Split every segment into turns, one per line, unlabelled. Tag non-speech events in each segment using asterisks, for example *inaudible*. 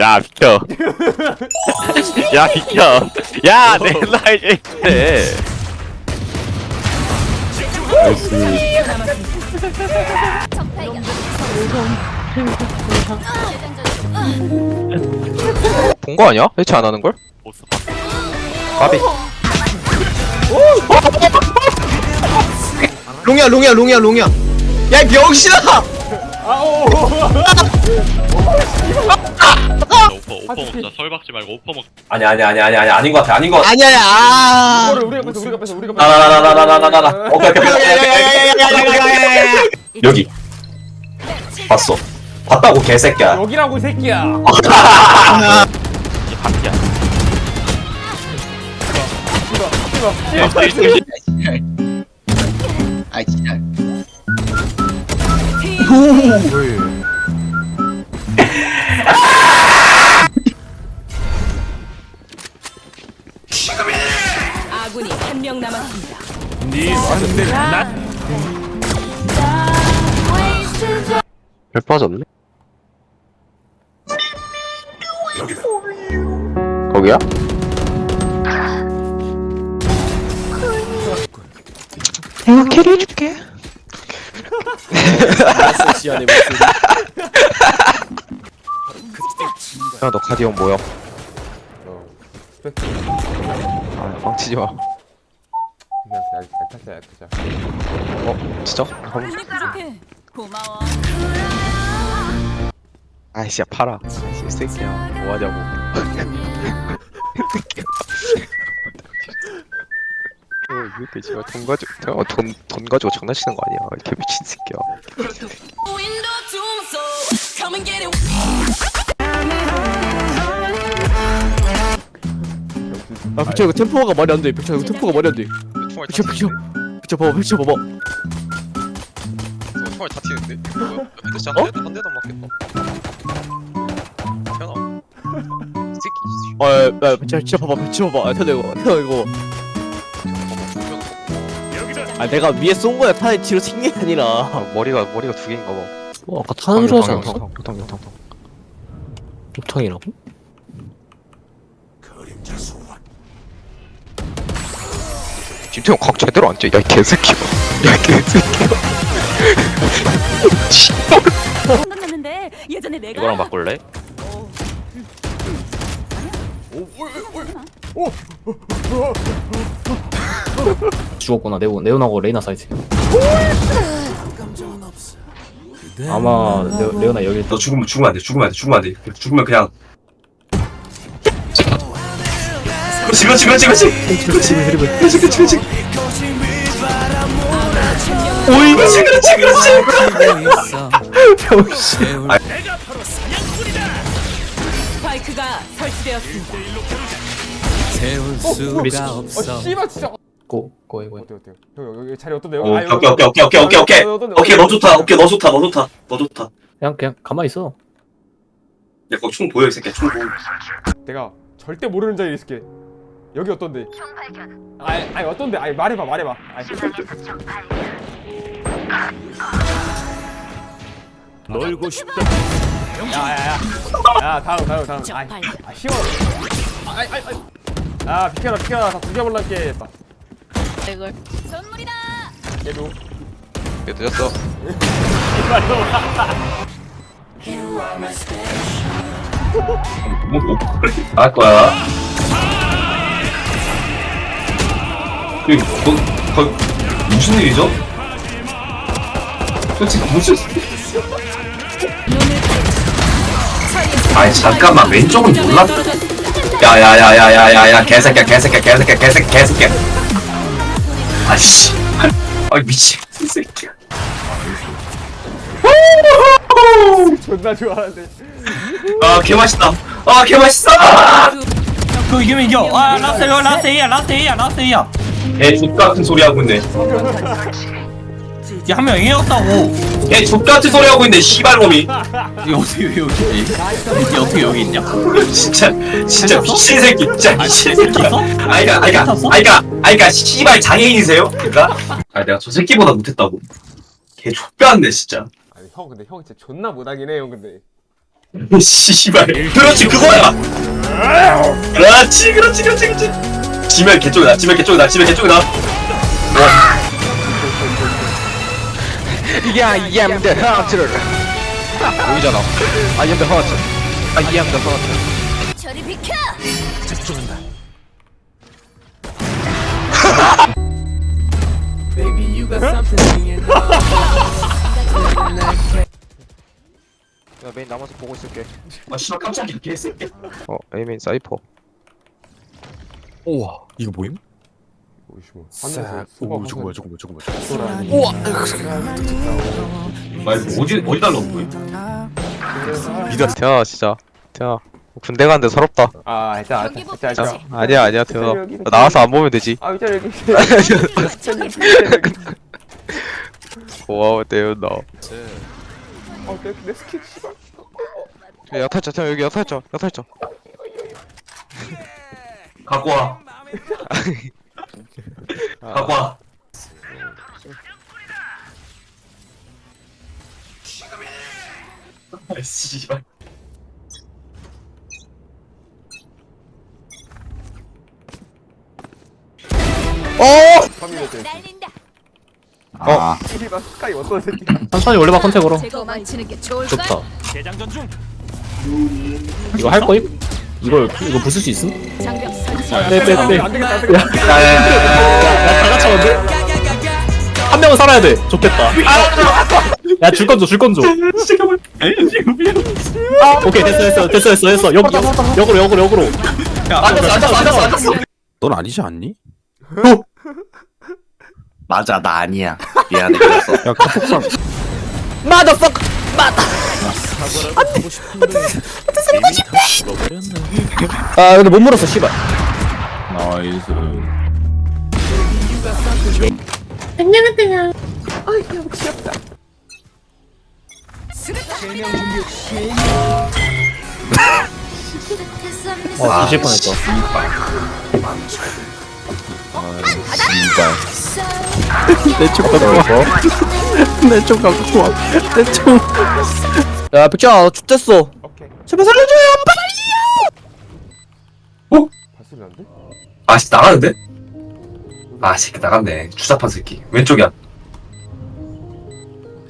야 비켜 야 비켜 야 내가 이제
본거 아니야? 해체 안 하는 걸?
보스
까비. 롱이야 롱이야 롱이야 롱이야. 야이 병신아!
오퍼 오퍼 먹자 설 박지 말고 오퍼 먹
아니 아니 아니 아니 아니 아닌 것 같아 아닌 것 같아
아니야 아.
이거를 우리가 뺏어 우리가 뺏어 우리가 뺏어
나나나나나나나나 오케이 오케이 오케이 여기 봤어 봤다고 개새끼야
여기라고 이 새끼야
이게 바퀴야
아이
아군이 한 명 남았습니다.
별 빠졌네. 거기야? 내가 캐리해줄게. 야, 너 가디언 뭐야? 아, 뻥치지 마.
얄탔자 얄탔자
어, 진짜? 한번
눈이 부족해. 고마워.
아이씨, 야, 팔아. 아이씨, 이 새끼야. 뭐 하냐고. *laughs* 어, 이렇게 제가 돈 가지고, 어, 돈, 돈 가지고 장난치는 거 아니야. 이렇게 미친 새끼야.
아 그쵸 이거 템포가 말이 안돼 그쵸 이거 템포가 말이 안돼 그쵸 그쵸 그쵸 봐봐 그쵸 봐봐
총알 다 튀는데? 헤드샷 한 대도 한 대도 안 맞겠다. 태어나. *laughs* 이 새끼.
아야 진짜 진짜 봐봐 그쵸 봐봐 아, 태어 이거 태어 이거 아 내가 위에 쏜 거야 탄에 뒤로 튕긴 게 아니라
아, *laughs* 머리가 머리가 두 개인가 봐.
어 아까 탄으로 하지 않았어?
욕탕 욕탕 욕탕.
욕탕이라고?
김태형 각 제대로 앉아. 야이 개새끼야. 야이 개새끼야.
생각났는데 예전에 내가
이거랑 바꿀래?
죽었구나. 네오 네오나고 레이나 사이트. 아마 레오, 레오나 여기
너 죽으면 죽으면 안돼. 죽으면 안돼. 죽으면 안돼. 죽으면 그냥. 그렇지 그렇지 그렇지 그렇지. 그렇지 그렇지 그렇지 그렇지. 오이. 그렇지 그렇지 그렇지.
스파이크가 설치되었습니다.
어. 씨발 진짜
고 고이 고이
어때 어때 형 여기 자리 어떤데
오,
아, 여기
오케이 오케이 오케이 오케이 오케이 오케이? 오케이 너 좋다 오케이 너 좋다 너 좋다 너 좋다.
그냥 그냥 가만히 있어.
야 거기 총 보여 이 새끼야 총 보여.
내가 절대 모르는 자리에 있을게. 여기 어떤데? 아니 아니 어떤데? 아니 말해봐 말해봐. 아니.
놀고 싶다.
야야야. 야 다음 다음 다음. 아이 아 쉬워. 아이 아이 아이. 아 비켜라 비켜라. 다 죽여볼 란게
선물이다.
얘도
얘 늦었어.
할 거야 그리고 거, 거, 무슨 일이죠? 솔직히 무슨 아니 잠깐만 왼쪽은 몰라 야야야야야야야 개새끼야 개새끼야 개새끼야 개새끼야 개새끼야 아씨 아 미친 새끼야
존나 좋아하는데
아 개맛있다 아 개맛있어
그 이기면 이겨. 아 라스트 이거 라스트 A야 라스트 A야 라스트 A야.
애 족같은 소리 하고 있네
한명 A였다고.
애 족같은 소리 하고 있네 씨발놈이.
이게 어떻게 왜 여기? 이게 어떻게 여기 있냐? *laughs*
진짜 진짜 미친 새끼 진짜 미친 새끼야.
탔어?
아이가 아이가 아이가 아이가 씨발 장애인이세요? 그니까? 아 내가 저 새끼보다 못했다고. 개 족같네 진짜.
아니 형 근데 형 진짜 존나 못하긴 해형 근데. *laughs*
씨발. 그렇지 그거야. 그렇지 그렇지 그렇지 그렇지. 지면 개쪽이다 지면 개쪽이다 지면 개쪽이다
야, I am the hunter. 보이잖아. I am the hunter. I am the hunter.
저리 비켜.
야, 메인 남아서 보고 있을게.
아 씨발 깜짝이야 개새끼
어, A 메인 사이퍼.
우와 이거 뭐임?
오이씨 뭐
싹 오 저거 뭐야 저거 뭐야 저거 뭐야
말 어디 어디 달라온 거야
믿어. 태아, 진짜. 태아. 군대 가는데 서럽다.
아 했다 했다
경기복
했다
자, 아니야, 아니야, 태아.
여기, 여기.
나와서 안 보면 되지.
아 위자 여기 *laughs*
고마워, 태윤아.
어내 내 스킨 씨발
야, 탈자, 태아, 여기 야탈자, 야탈자.
갖고 와 *laughs* 갖고 와 아, 씨발
날린다.
아
이리가 스카이 어떤 새끼
천천히 올려봐 컨택으로
제거 망치는 게 좋을 걸.
좋다 이거 할 거임? 이걸 이거 부술 수 있음?
장벽.
빼빼빼
안 되겠다 안 되겠다
다 같이 한 명은 살아야 돼 좋겠다 야줄 건줘 줄 건줘 오케이 됐어 됐어 됐어 됐어 됐어 역, 역, 역으로 역으로 역으로
앉았어 앉았어 앉았어 앉았어
넌 아니지 않니?
맞아 나 아니야 미안해 그래서
야 카톡상
맞아 썩아 근데 못 물었어 씨발
나이스.
어 뒤질 뻔했어.
내쪽 갖고 와내쪽 갖고 와내쪽
야 백지야 나 죽됐어.
오케이.
제발 살려줘요
발 소리 난데?
아씨 나가는데? 아 새끼 나갔네 주사판 새끼 왼쪽이야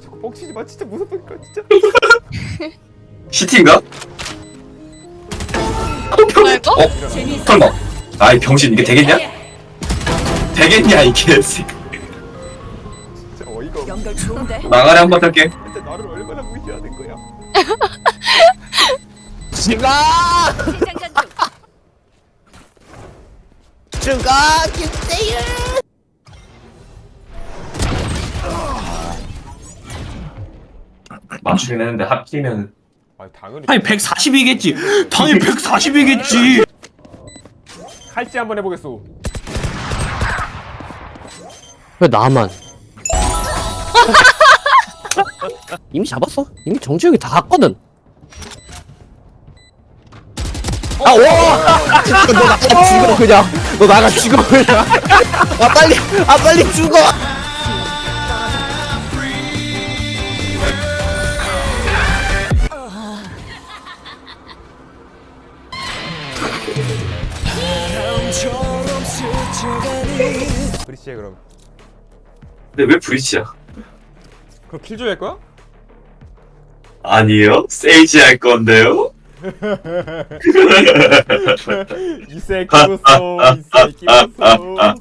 자꾸 뻥치지 마 진짜 무섭다니까 진짜 *laughs*
시티인가?
거?
어? 설마 아이 병신 이게 되겠냐? 되겠냐 이 개새끼
진짜 어이가 없네
연결 좋은데.
나가래 한 번 할게
진짜 나를 얼마나 무시하는 거야 *laughs*
중.
맞추긴 했는데 합치면
아니 당연히
아니 140이겠지. 당연히 *laughs* 140이겠지.
할지 한번 해보겠소.
왜 나만? *laughs* 이미 잡았어? 이미 정주영이 다 갔거든. 아, 와! *laughs* 너 나가 죽어, 그냥. 너 나가 죽어, 그냥. 아, 빨리, 아, 빨리 죽어!
브리치해 그럼
근데 왜 브리치야?
그럼 킬조이 할 거야?
아니요 세이지 할 건데요
이 새끼 무서워 이 새끼 무서워